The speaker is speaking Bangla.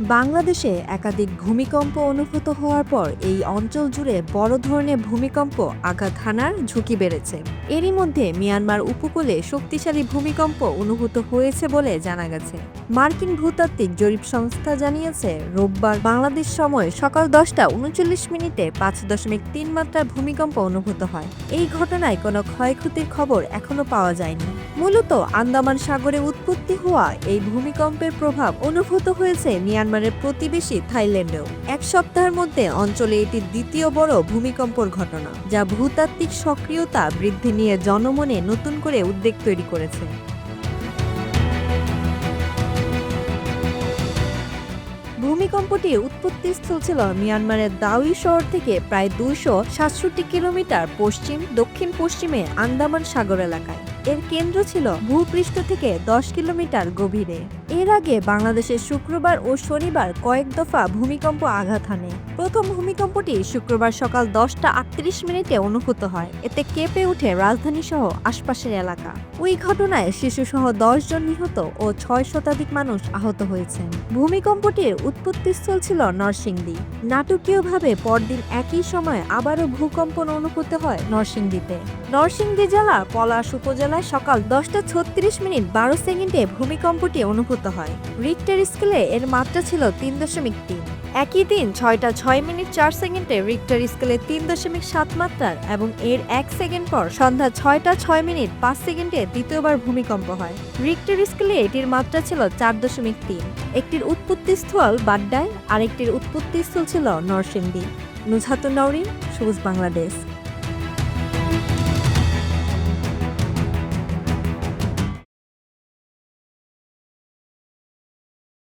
বাংলাদেশে একাধিক ভূমিকম্প অনুভূত হওয়ার পর এই অঞ্চল জুড়ে বড় ধরনের ভূমিকম্প আঘাত হানার ঝুঁকি বেড়েছে। এরই মধ্যে মিয়ানমার উপকূলে শক্তিশালী ভূমিকম্প অনুভূত হয়েছে বলে জানা গেছে। মার্কিন ভূতাত্ত্বিক জরিপ সংস্থা জানিয়েছে, রোববার বাংলাদেশ সময় সকাল দশটা উনচল্লিশ মিনিটে পাঁচ দশমিক তিন মাত্রার ভূমিকম্প অনুভূত হয়। এই ঘটনায় কোনো ক্ষয়ক্ষতির খবর এখনও পাওয়া যায়নি। মূলত আন্দামান সাগরে উৎপত্তি হওয়া এই ভূমিকম্পের প্রভাব অনুভূত হয়েছে মিয়ানমারের প্রতিবেশী থাইল্যান্ডেও। এক সপ্তাহের মধ্যে অঞ্চলে এটি দ্বিতীয় বড় ভূমিকম্পর ঘটনা, যা ভূতাত্ত্বিক সক্রিয়তা বৃদ্ধি নিয়ে জনমনে নতুন করে উদ্বেগ তৈরি করেছে। ভূমিকম্পটি উৎপত্তিস্থল ছিল মিয়ানমারের দাউই শহর থেকে প্রায় দুইশো সাতষট্টি কিলোমিটার পশ্চিম দক্ষিণ পশ্চিমে আন্দামান সাগর এলাকায়। এর কেন্দ্র ছিল ভূপৃষ্ঠ থেকে দশ কিলোমিটার গভীরে। এর আগে বাংলাদেশের শুক্রবার ও শনিবার কয়েক দফা ভূমিকম্প আঘাত হানে। প্রথম ভূমিকম্পটি শুক্রবার সকাল দশটা আটত্রিশ মিনিটে অনুভূত হয়। এতে কেঁপে ওঠে রাজধানী সহ আশপাশের এলাকা। ওই ঘটনায় শিশুসহ দশ জন নিহত ও ছয় শতাধিক মানুষ আহত হয়েছেন। ভূমিকম্পটির উৎপত্তিস্থল ছিল নরসিংদী। নাটকীয়ভাবে পরদিন একই সময় আবারও ভূকম্পন অনুভূত হয় নরসিংদীতে। নরসিংদী জেলার পলাশ উপজেলায় সকাল দশটা ছত্রিশ মিনিট বারো সেকেন্ডে ভূমিকম্পটি অনুভূত হয়। রিক্টার স্কেলে এর মাত্রা ছিল তিন দশমিক তিন। একই দিন ছয়টা ছয় মিনিট চার সেকেন্ডে রিক্টার স্কেলে তিন দশমিক সাত মাত্রার এবং এর এক সেকেন্ড পর সন্ধ্যা ছয়টা ছয় মিনিট পাঁচ সেকেন্ডে দ্বিতীয়বার ভূমিকম্প হয়। রিক্টার স্কেলে এটির মাত্রা ছিল চার দশমিক তিন। একটির উৎপত্তিস্থল বাড্ডায়, আরেকটির উৎপত্তিস্থল ছিল নরসিংদী। নুজহাতুন নওরিন সবুজ বাংলাদেশ।